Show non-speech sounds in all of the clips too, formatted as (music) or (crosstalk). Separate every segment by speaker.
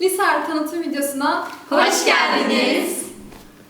Speaker 1: Lisar tanıtım videosuna
Speaker 2: Hoş geldiniz.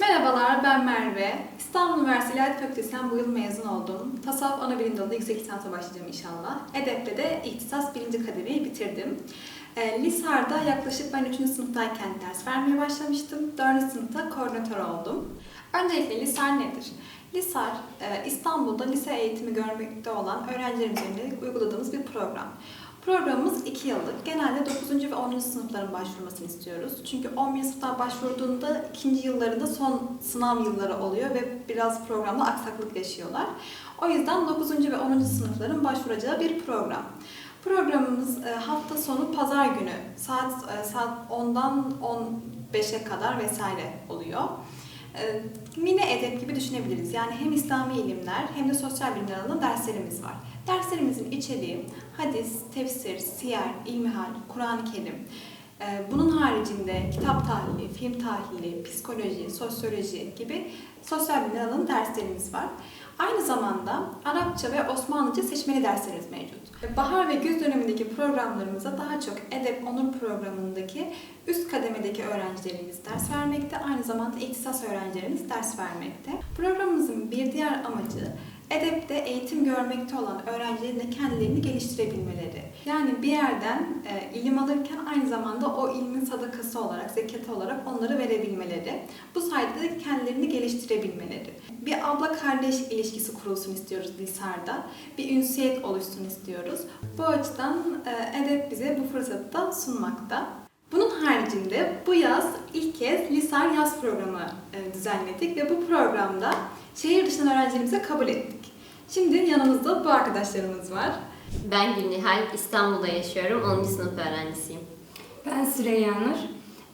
Speaker 1: Merhabalar ben Merve. İstanbul Üniversitesi İlahiyat Fakültesinden bu yıl mezun oldum. Tasavvuf ana bilim dalında yüksek lisansa başlayacağım inşallah. Edep'te de ihtisas birinci kademeyi bitirdim. E, Lisar'da yaklaşık ben 3. sınıftayken ders vermeye başlamıştım. 4. sınıfta koordinatör oldum. Öncelikle Lisar nedir? Lisar, e, İstanbul'da lise eğitimi görmekte olan öğrencilerimiz yönelik uyguladığımız bir program. Programımız 2 yıllık. Genelde 9. ve 10. sınıfların başvurmasını istiyoruz. Çünkü 11. sınıflar başvurduğunda ikinci yıllarında son sınav yılları oluyor ve biraz programda aksaklık yaşıyorlar. O yüzden 9. ve 10. sınıfların başvuracağı bir program. Programımız e, hafta sonu pazar günü saat e, saat 10'dan 15'e kadar vesaire oluyor. E, Mini edep gibi düşünebiliriz. Yani hem İslami ilimler hem de sosyal bilimler alanında derslerimiz var. Derslerimizin içeriği hadis, tefsir, siyer, ilmihal, Kur'an-ı Kerim. E, Bunun haricinde kitap tahlili, film tahlili, psikoloji, sosyoloji gibi sosyal bilimler alanı derslerimiz var. Aynı zamanda Arapça ve Osmanlıca seçmeli derslerimiz mevcut. Bahar ve güz dönemindeki programlarımıza daha çok Edep Onur programındaki üst kademedeki öğrencilerimiz ders vermekte. Aynı zamanda ihtisas öğrencilerimiz ders vermekte. Programımızın bir diğer amacı Edep'te eğitim görmekte olan öğrencilerin de kendilerini geliştirebilmeleri. Yani bir yerden e, ilim alırken aynı zamanda o ilmin sadakası olarak, zekatı olarak onları verebilmeleri. Bu sayede de kendilerini geliştirebilmeleri. Bir abla kardeş ilişkisi kurulsun istiyoruz Lisar'da. Bir ünsiyet oluşsun istiyoruz. Bu açıdan e, Edep bize bu fırsatı da sunmakta. Bunun haricinde bu yaz ilk kez Lisar yaz programı e, düzenledik ve bu programda şehir dışından öğrencilerimize kabul ettik. Şimdi yanımızda bu arkadaşlarımız var.
Speaker 2: Ben Gülnihal, İstanbul'da yaşıyorum. 10. sınıf öğrencisiyim.
Speaker 3: Ben Süreyya Nur.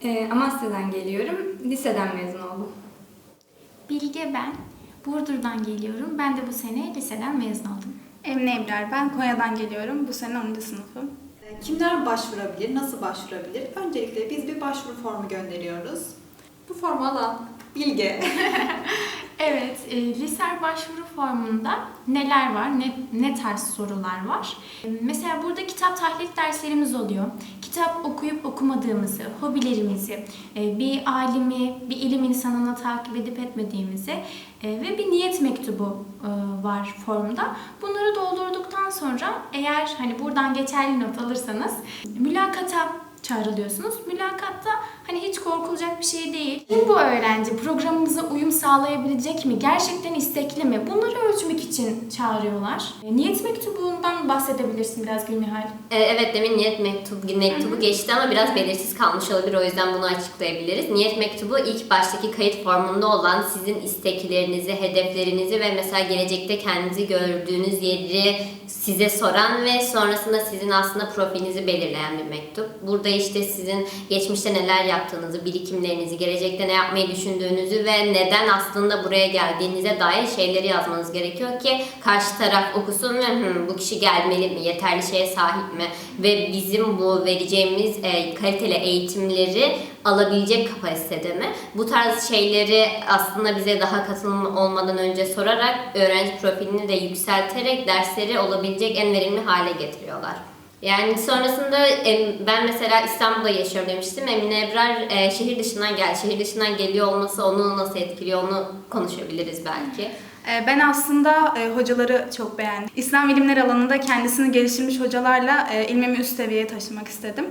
Speaker 3: Ee, Amasya'dan geliyorum. Liseden mezun oldum.
Speaker 4: Bilge ben. Burdur'dan geliyorum. Ben de bu sene liseden mezun oldum.
Speaker 5: Emine Ebrar ben. Konya'dan geliyorum. Bu sene 10. sınıfım.
Speaker 1: E, Kimler başvurabilir, nasıl başvurabilir? Öncelikle biz bir başvuru formu gönderiyoruz. Bu formu alan Bilge. (laughs)
Speaker 4: Evet, e, liser başvuru formunda neler var, ne, ne tarz sorular var? E, mesela burada kitap tahlil derslerimiz oluyor. Kitap okuyup okumadığımızı, hobilerimizi, e, bir alimi, bir ilim insanını takip edip etmediğimizi e, ve bir niyet mektubu e, var formda. Bunları doldurduktan sonra eğer hani buradan geçerli not alırsanız mülakata çağrılıyorsunuz. Mülakatta hani hiç korkulacak bir şey değil. Kim bu öğrenci? Programımıza uyum sağlayabilecek mi? Gerçekten istekli mi? Bunları ölçmek için çağırıyorlar. E, Niyet mektubundan bahsedebilirsin biraz Gülnihal.
Speaker 2: Ee, evet demin niyet mektubu, mektubu geçti ama biraz belirsiz kalmış olabilir. O yüzden bunu açıklayabiliriz. Niyet mektubu ilk baştaki kayıt formunda olan sizin isteklerinizi, hedeflerinizi ve mesela gelecekte kendinizi gördüğünüz yeri size soran ve sonrasında sizin aslında profilinizi belirleyen bir mektup. Burada işte sizin geçmişte neler yaptığınızı, birikimlerinizi, gelecekte ne yapmayı düşündüğünüzü ve neden aslında buraya geldiğinize dair şeyleri yazmanız gerekiyor ki karşı taraf okusun ve "Hı, bu kişi gelmeli mi, yeterli şeye sahip mi ve bizim bu vereceğimiz e, kaliteli eğitimleri alabilecek kapasitede mi? Bu tarz şeyleri aslında bize daha katılım olmadan önce sorarak öğrenci profilini de yükselterek dersleri olabilecek en verimli hale getiriyorlar. Yani sonrasında ben mesela İstanbul'da yaşıyorum demiştim. Emine Ebrar e, şehir dışından gel, şehir dışından geliyor olması onu nasıl etkiliyor onu konuşabiliriz belki.
Speaker 5: Ee, Ben aslında e, hocaları çok beğendim. İslam bilimleri alanında kendisini geliştirmiş hocalarla e, ilmimi üst seviyeye taşımak istedim.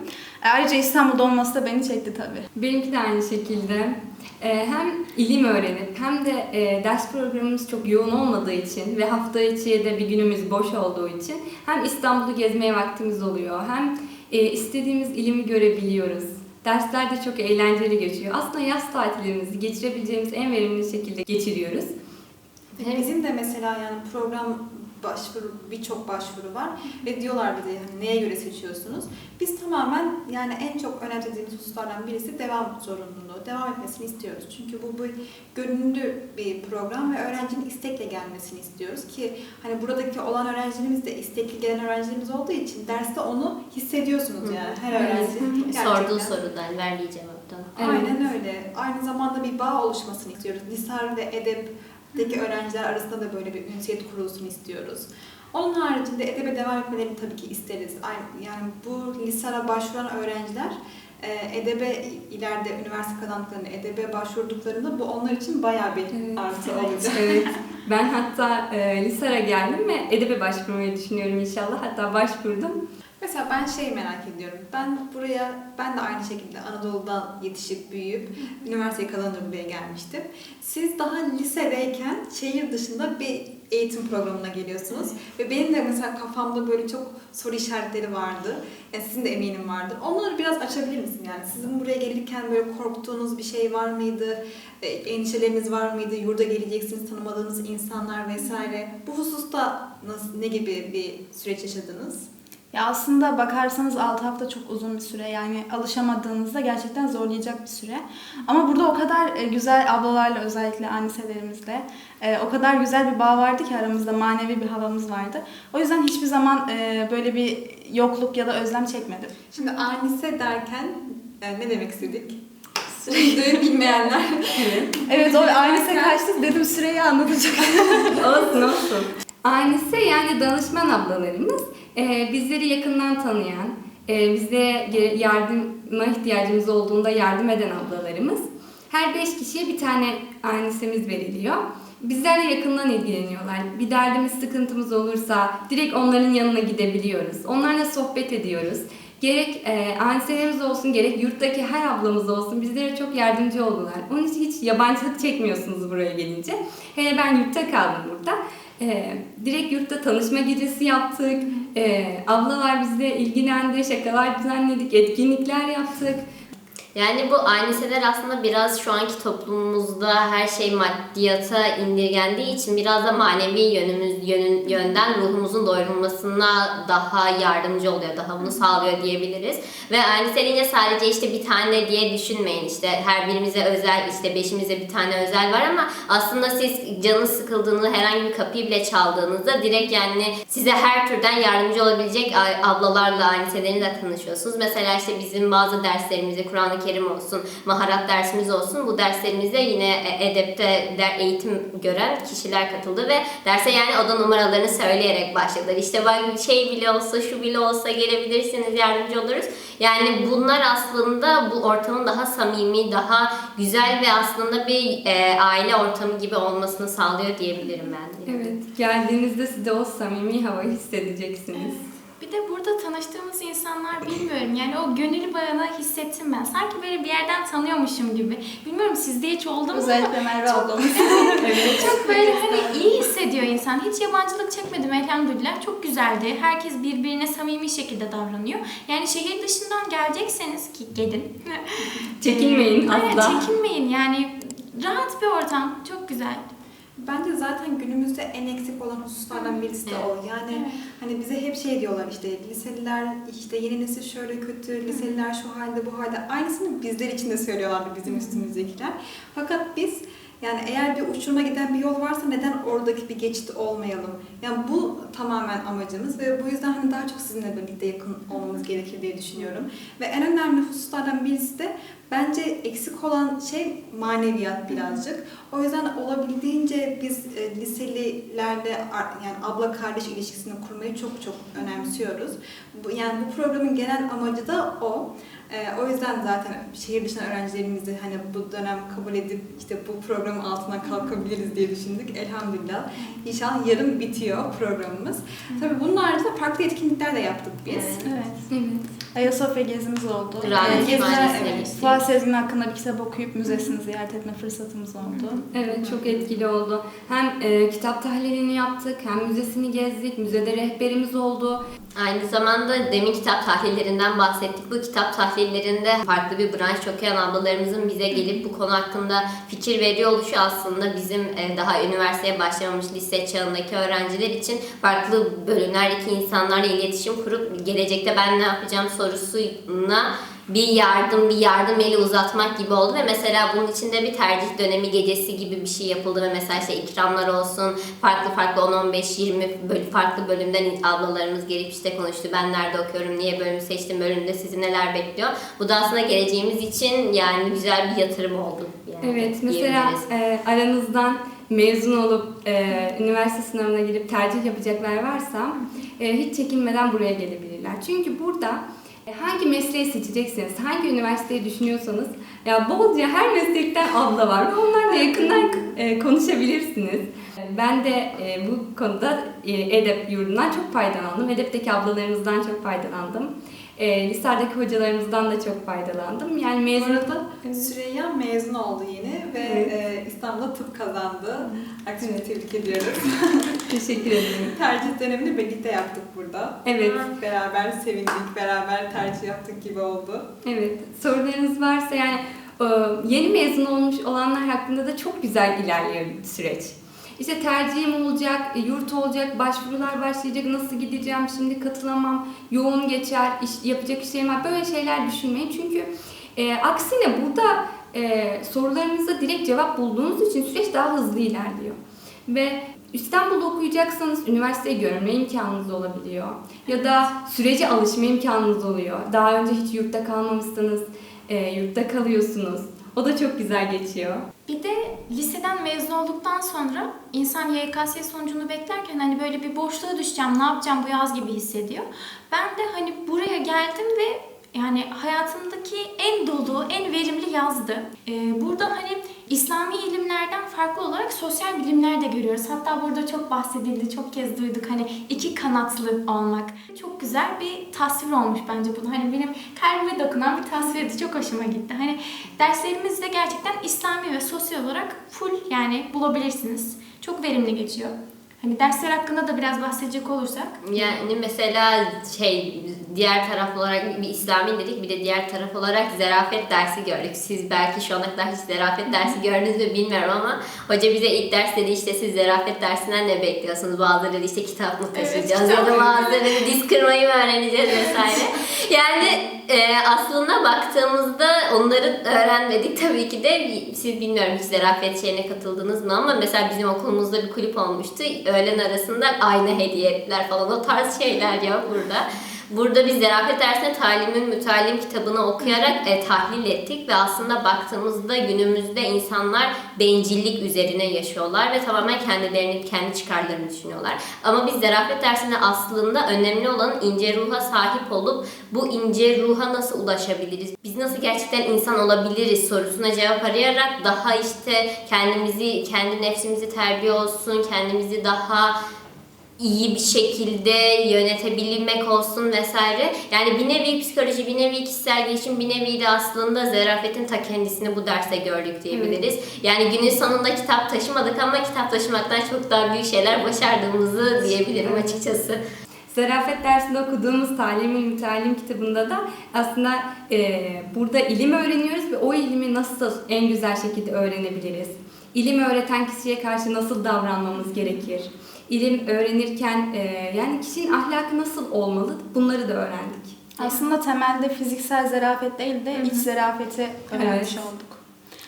Speaker 5: E, Ayrıca İstanbul'da olması da beni çekti tabii.
Speaker 3: Benimki de aynı şekilde. Hem ilim öğrenip hem de ders programımız çok yoğun olmadığı için ve hafta içi de bir günümüz boş olduğu için hem İstanbul'u gezmeye vaktimiz oluyor hem istediğimiz ilimi görebiliyoruz. Dersler de çok eğlenceli geçiyor. Aslında yaz tatilimizi geçirebileceğimiz en verimli şekilde geçiriyoruz.
Speaker 1: Ve Bizim de mesela yani program başvuru birçok başvuru var ve diyorlar bize hani neye göre seçiyorsunuz? Biz tamamen yani en çok önemsediğimiz hususlardan birisi devam zorunluluğu. Devam etmesini istiyoruz. Çünkü bu bir gönüllü bir program ve öğrencinin istekle gelmesini istiyoruz ki hani buradaki olan öğrencilerimiz de istekli gelen öğrencilerimiz olduğu için derste onu hissediyorsunuz yani her öğrenci.
Speaker 2: Sorduğu sorudan, verdiği cevaptan.
Speaker 1: Aynen öyle. Aynı zamanda bir bağ oluşmasını istiyoruz. Lisar ve edepteki öğrenciler arasında da böyle bir ünsiyet kurulsun istiyoruz. Onun haricinde edebe devam etmelerini tabii ki isteriz. Yani bu lisara başvuran öğrenciler e, edebe ileride üniversite kazandıklarında edebe başvurduklarında bu onlar için bayağı bir
Speaker 3: Evet.
Speaker 1: artı olacak.
Speaker 3: evet. Ben hatta e, Lisar'a geldim ve edebe başvurmayı düşünüyorum inşallah. Hatta başvurdum.
Speaker 1: Mesela ben şey merak ediyorum. Ben buraya, ben de aynı şekilde Anadolu'dan yetişip büyüyüp üniversiteyi kazanınca buraya gelmiştim. Siz daha lisedeyken şehir dışında bir eğitim programına geliyorsunuz. Ve benim de mesela kafamda böyle çok soru işaretleri vardı. Yani sizin de eminim vardır. Onları biraz açabilir misin yani? Sizin buraya gelirken böyle korktuğunuz bir şey var mıydı? E, Endişeleriniz var mıydı? Yurda geleceksiniz, tanımadığınız insanlar vesaire. Bu hususta nasıl, ne gibi bir süreç yaşadınız?
Speaker 5: Ya aslında bakarsanız 6 hafta çok uzun bir süre yani alışamadığınızda gerçekten zorlayacak bir süre. Ama burada o kadar e, güzel ablalarla özellikle aniselerimizle e, o kadar güzel bir bağ vardı ki aramızda manevi bir havamız vardı. O yüzden hiçbir zaman e, böyle bir yokluk ya da özlem çekmedim.
Speaker 1: Şimdi anise derken ne demek istedik? Sürekli bilmeyenler.
Speaker 3: Evet. (laughs)
Speaker 5: Evet o anise kaçtı dedim süreyi anlatacak.
Speaker 3: olsun olsun. Anise yani danışman ablalarımız e, bizleri yakından tanıyan, e, bize yardıma ihtiyacımız olduğunda yardım eden ablalarımız. Her beş kişiye bir tane anisemiz veriliyor. Bizlerle yakından ilgileniyorlar. Bir derdimiz, sıkıntımız olursa direkt onların yanına gidebiliyoruz. Onlarla sohbet ediyoruz. Gerek e, aniselerimiz olsun, gerek yurttaki her ablamız olsun bizlere çok yardımcı oldular. Onun için hiç yabancılık çekmiyorsunuz buraya gelince. Hele ben yurtta kaldım burada. E, direkt yurtta tanışma gecesi yaptık. E, ablalar bizle ilgilendi, şakalar düzenledik, etkinlikler yaptık.
Speaker 2: Yani bu aniseler aslında biraz şu anki toplumumuzda her şey maddiyata indirgendiği için biraz da manevi yönümüz yönün, yönden ruhumuzun doyurulmasına daha yardımcı oluyor, daha bunu sağlıyor diyebiliriz. Ve anise deyince sadece işte bir tane diye düşünmeyin işte her birimize özel işte beşimize bir tane özel var ama aslında siz canınız sıkıldığında herhangi bir kapıyı bile çaldığınızda direkt yani size her türden yardımcı olabilecek ablalarla aniselerinizle tanışıyorsunuz. Mesela işte bizim bazı derslerimizde Kur'an-ı Kerim olsun, maharat dersimiz olsun. Bu derslerimize yine e, edepte der, eğitim gören kişiler katıldı ve derse yani oda numaralarını söyleyerek başladılar. İşte bak şey bile olsa, şu bile olsa gelebilirsiniz, yardımcı oluruz. Yani bunlar aslında bu ortamın daha samimi, daha güzel ve aslında bir e, aile ortamı gibi olmasını sağlıyor diyebilirim ben. de.
Speaker 3: Evet, geldiğinizde siz de o samimi havayı hissedeceksiniz.
Speaker 4: Bir de burada tanıştığımız insanlar bilmiyorum yani o gönül bağını hissettim ben. Sanki böyle bir yerden tanıyormuşum gibi. Bilmiyorum sizde hiç oldu mu
Speaker 5: Özellikle Merve ablamız. (laughs)
Speaker 4: çok böyle hani iyi hissediyor insan. Hiç yabancılık çekmedim elhamdülillah. Çok güzeldi. Herkes birbirine samimi şekilde davranıyor. Yani şehir dışından gelecekseniz ki gelin.
Speaker 3: Çekinmeyin
Speaker 4: Aynen
Speaker 3: asla.
Speaker 4: çekinmeyin yani rahat bir ortam. Çok güzel.
Speaker 1: Bence zaten günümüzde en eksik olan hususlardan birisi de o. Yani
Speaker 4: Evet.
Speaker 1: hani bize hep şey diyorlar işte liseliler işte yeni nesil şöyle kötü, liseliler şu halde bu halde. Aynısını bizler için de söylüyorlardı bizim üstümüzdekiler. Fakat biz yani eğer bir uçuruma giden bir yol varsa neden oradaki bir geçit olmayalım? Yani bu tamamen amacımız ve bu yüzden hani daha çok sizinle birlikte yakın olmamız gerekir diye düşünüyorum. Ve en önemli hususlardan birisi de bence eksik olan şey maneviyat birazcık. O yüzden olabildiğince biz e, yani abla kardeş ilişkisini kurmayı çok çok önemsiyoruz. Yani bu programın genel amacı da o. E, o yüzden zaten şehir dışından öğrencilerimizi hani bu dönem kabul edip işte bu programın altından kalkabiliriz diye düşündük. Elhamdülillah. İnşallah yarın bitiyor programımız. Tabii bunun haricinde farklı etkinlikler de yaptık biz.
Speaker 2: Evet.
Speaker 5: evet.
Speaker 3: Evet.
Speaker 5: Ayasofya gezimiz oldu. Ee, geziler- evet,
Speaker 2: gittik.
Speaker 5: Fuat Sezgin hakkında bir kitap okuyup müzesini ziyaret etme fırsatımız oldu.
Speaker 3: Evet çok etkili oldu. Hem e, kitap tahlilini yaptık, hem müzesini gezdik, müzede rehberimiz oldu.
Speaker 2: Aynı zamanda demin kitap tahlillerinden bahsettik. Bu kitap tahlillerinde farklı bir branş okuyan ablalarımızın bize gelip bu konu hakkında fikir veriyor oluşu aslında bizim e, daha üniversiteye başlamamış lise çağındaki öğrenciler için farklı bölümlerdeki insanlarla iletişim kurup gelecekte ben ne yapacağım sorusuna bir yardım, bir yardım eli uzatmak gibi oldu ve mesela bunun içinde bir tercih dönemi gecesi gibi bir şey yapıldı ve mesela işte ikramlar olsun, farklı farklı 10-15-20 böl- farklı bölümden ablalarımız gelip işte konuştu. Ben nerede okuyorum, niye bölümü seçtim, bölümde sizi neler bekliyor. Bu da aslında geleceğimiz için yani güzel bir yatırım oldu. Yani
Speaker 3: Evet mesela e, aranızdan mezun olup e, üniversite sınavına girip tercih yapacaklar varsa e, hiç çekinmeden buraya gelebilirler. Çünkü burada Hangi mesleği seçecekseniz, hangi üniversiteyi düşünüyorsanız ya bolca her meslekten abla var ve onlarla yakından e, konuşabilirsiniz. E, Ben de e, bu konuda e, EDEP yurdundan çok faydalandım. EDEP'teki ablalarımızdan çok faydalandım. E, Lisardaki hocalarımızdan da çok faydalandım. Yani mezuniyette...
Speaker 1: arada Süreyya mezun oldu yeni ve
Speaker 3: Evet.
Speaker 1: e, İstanbul'da tıp kazandı. Aktifini tebrik ediyoruz. (laughs)
Speaker 3: Teşekkür ederim.
Speaker 1: tercih dönemini birlikte yaptık burada.
Speaker 3: Evet.
Speaker 1: Beraber sevindik, beraber tercih yaptık gibi oldu.
Speaker 3: Evet, sorularınız varsa yani e, yeni mezun olmuş olanlar hakkında da çok güzel ilerliyor süreç. İşte tercihim olacak, e, yurt olacak, başvurular başlayacak, nasıl gideceğim, şimdi katılamam, yoğun geçer, iş, yapacak işlerim var. Böyle şeyler düşünmeyin. Çünkü e, aksine burada e, sorularınıza direkt cevap bulduğunuz için süreç daha hızlı ilerliyor. Ve İstanbul'da okuyacaksanız üniversiteyi görme imkanınız olabiliyor. Ya da sürece alışma imkanınız oluyor. Daha önce hiç yurtta kalmamışsanız e, yurtta kalıyorsunuz. O da çok güzel geçiyor.
Speaker 4: Bir de liseden mezun olduktan sonra insan YKS sonucunu beklerken hani böyle bir boşluğa düşeceğim, ne yapacağım bu yaz gibi hissediyor. Ben de hani buraya geldim ve yani hayatımdaki en dolu, en verimli yazdı. Ee, burada hani İslami ilimlerden farklı olarak sosyal bilimler de görüyoruz. Hatta burada çok bahsedildi, çok kez duyduk hani iki kanatlı olmak. Çok güzel bir tasvir olmuş bence bunu. Hani benim kalbime dokunan bir tasvirdi. Çok hoşuma gitti. Hani derslerimiz de gerçekten İslami ve sosyal olarak full yani bulabilirsiniz. Çok verimli geçiyor. Hani dersler hakkında da biraz bahsedecek olursak.
Speaker 2: Yani mesela şey diğer taraf olarak bir İslami dedik bir de diğer taraf olarak zerafet dersi gördük. Siz belki şu ana kadar hiç zerafet dersi gördünüz mü bilmiyorum ama hoca bize ilk ders dedi işte siz zerafet dersinden ne bekliyorsunuz? Bazıları dedi işte kitap mı
Speaker 4: Evet,
Speaker 2: taşıyacağız
Speaker 4: kitap
Speaker 2: ya da bazıları dedi diz kırmayı mı öğreneceğiz vesaire. (laughs) Yani e, aslında baktığımızda onları öğrenmedik tabii ki de siz bilmiyorum hiç zerafet şeyine katıldınız mı ama mesela bizim okulumuzda bir kulüp olmuştu. Öğlen arasında ayna hediye ettiler falan o tarz şeyler ya burada. Burada biz zerafet dersine talimin mütalim kitabını okuyarak e, tahlil ettik ve aslında baktığımızda günümüzde insanlar bencillik üzerine yaşıyorlar ve tamamen kendilerini, kendi çıkarlarını düşünüyorlar. Ama biz zerafet dersinde aslında önemli olan ince ruha sahip olup bu ince ruha nasıl ulaşabiliriz? Biz nasıl gerçekten insan olabiliriz sorusuna cevap arayarak daha işte kendimizi, kendi nefsimizi terbiye olsun, kendimizi daha iyi bir şekilde yönetebilmek olsun vesaire. Yani bir nevi psikoloji, bir nevi kişisel gelişim, bir nevi de aslında zarafetin ta kendisini bu derste gördük diyebiliriz. Yani günün sonunda kitap taşımadık ama kitap taşımaktan çok daha büyük şeyler başardığımızı diyebilirim açıkçası.
Speaker 3: Zarafet dersinde okuduğumuz Talim-i Mütalim kitabında da aslında e, burada ilim öğreniyoruz ve o ilimi nasıl en güzel şekilde öğrenebiliriz? İlim öğreten kişiye karşı nasıl davranmamız gerekir? İlim öğrenirken e, yani kişinin ahlakı nasıl olmalı? Bunları da öğrendik.
Speaker 5: Aslında temelde fiziksel zarafet değil de iç zarafeti öğrenmiş
Speaker 3: Evet.
Speaker 5: olduk.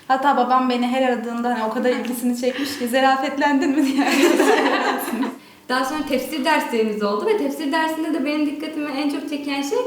Speaker 5: Hatta babam beni her aradığında hani o kadar ilgisini çekmiş ki zarafetlendin mi diye. (laughs)
Speaker 3: Daha sonra tefsir derslerimiz oldu ve tefsir dersinde de benim dikkatimi en çok çeken şey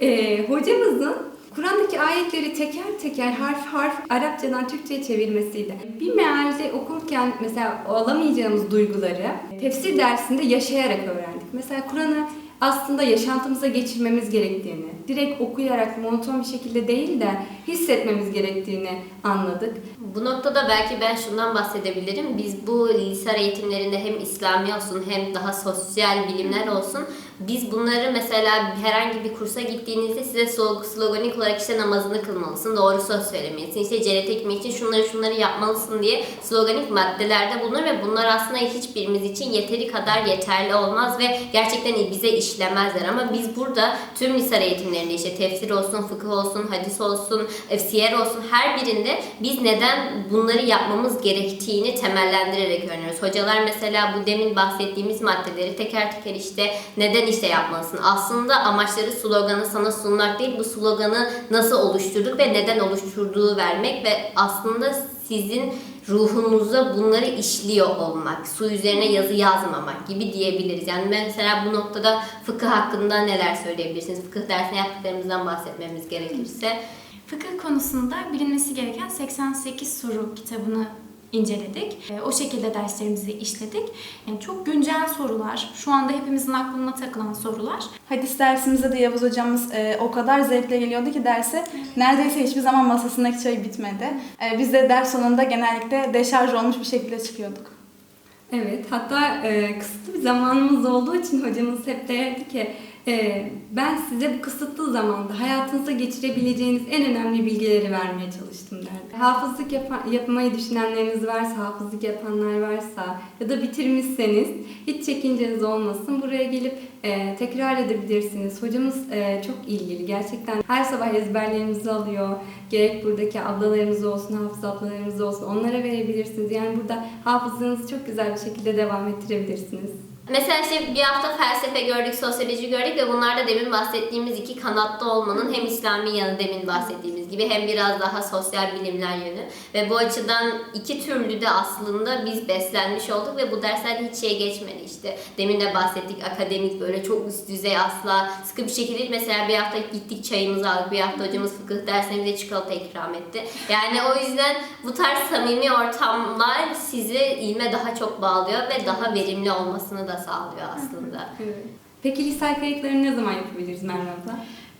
Speaker 3: e, hocamızın Kur'an'daki ayetleri teker teker harf harf Arapçadan Türkçe'ye çevirmesiydi. Bir mealde okurken mesela alamayacağımız duyguları tefsir dersinde yaşayarak öğrendik. Mesela Kur'an'ı aslında yaşantımıza geçirmemiz gerektiğini, direkt okuyarak monoton bir şekilde değil de hissetmemiz gerektiğini anladık.
Speaker 2: Bu noktada belki ben şundan bahsedebilirim. Biz bu lise eğitimlerinde hem İslami olsun hem daha sosyal bilimler olsun biz bunları mesela herhangi bir kursa gittiğinizde size slog- sloganik olarak işte namazını kılmalısın, doğru söz söylemelisin, işte cennete gitmek için şunları şunları yapmalısın diye sloganik maddelerde bulunur ve bunlar aslında hiçbirimiz için yeteri kadar yeterli olmaz ve gerçekten bize işlemezler. Ama biz burada tüm lise eğitimlerinde işte tefsir olsun, fıkıh olsun, hadis olsun, siyer olsun her birinde biz neden bunları yapmamız gerektiğini temellendirerek öğreniyoruz. Hocalar mesela bu demin bahsettiğimiz maddeleri teker teker işte neden işte yapmalısın. Aslında amaçları sloganı sana sunmak değil, bu sloganı nasıl oluşturduk ve neden oluşturduğu vermek ve aslında sizin ruhunuza bunları işliyor olmak, su üzerine yazı yazmamak gibi diyebiliriz. Yani mesela bu noktada fıkıh hakkında neler söyleyebilirsiniz? Fıkıh dersine yaptıklarımızdan bahsetmemiz gerekirse.
Speaker 4: Fıkıh konusunda bilinmesi gereken 88 soru kitabını inceledik. E, O şekilde derslerimizi işledik. Yani çok güncel sorular, şu anda hepimizin aklına takılan sorular.
Speaker 5: Hadis dersimizde de Yavuz hocamız e, o kadar zevkle geliyordu ki derse neredeyse hiçbir zaman masasındaki çay bitmedi. E, biz de ders sonunda genellikle deşarj olmuş bir şekilde çıkıyorduk.
Speaker 3: Evet, hatta e, kısıtlı bir zamanımız olduğu için hocamız hep derdi ki ben size bu kısıtlı zamanda hayatınızda geçirebileceğiniz en önemli bilgileri vermeye çalıştım derdi. Hafızlık yapa- yapmayı düşünenleriniz varsa, hafızlık yapanlar varsa ya da bitirmişseniz hiç çekinceniz olmasın. Buraya gelip e, tekrar edebilirsiniz. Hocamız e, çok ilgili. Gerçekten her sabah ezberlerimizi alıyor. Gerek buradaki ablalarımız olsun, hafız ablalarımız olsun onlara verebilirsiniz. Yani burada hafızlığınızı çok güzel bir şekilde devam ettirebilirsiniz.
Speaker 2: Mesela işte bir hafta felsefe gördük, sosyoloji gördük ve bunlar da demin bahsettiğimiz iki kanatlı olmanın hem İslami yanı demin bahsettiğimiz gibi hem biraz daha sosyal bilimler yönü. Ve bu açıdan iki türlü de aslında biz beslenmiş olduk ve bu derslerde hiç şey geçmedi işte. Demin de bahsettik akademik böyle çok üst düzey asla sıkı bir şekilde. Mesela bir hafta gittik çayımızı aldık, bir hafta hocamız fıkıh dersine bize çikolata ikram etti. Yani o yüzden bu tarz samimi ortamlar sizi ilme daha çok bağlıyor ve daha verimli olmasını da sağlıyor aslında.
Speaker 3: Evet. Peki lisel kayıtlarını ne zaman yapabiliriz Merve abla?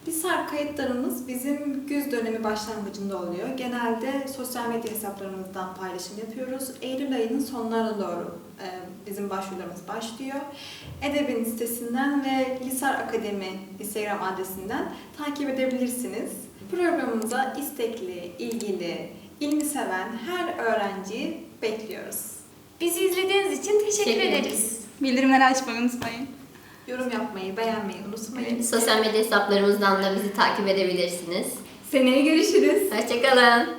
Speaker 1: Lisar kayıtlarımız bizim güz dönemi başlangıcında oluyor. Genelde sosyal medya hesaplarımızdan paylaşım yapıyoruz. Eylül ayının sonlarına doğru e, bizim başvurularımız başlıyor. Edebin sitesinden ve Lisar Akademi Instagram adresinden takip edebilirsiniz. Programımıza istekli, ilgili, ilmi seven her öğrenciyi bekliyoruz.
Speaker 4: Bizi izlediğiniz için teşekkür
Speaker 2: Teşekkür
Speaker 4: ederiz.
Speaker 2: ederiz.
Speaker 5: Bildirimleri açmayı unutmayın.
Speaker 1: Yorum yapmayı, beğenmeyi unutmayın.
Speaker 2: Sosyal medya hesaplarımızdan da bizi takip edebilirsiniz.
Speaker 3: Seneye görüşürüz.
Speaker 2: Hoşçakalın.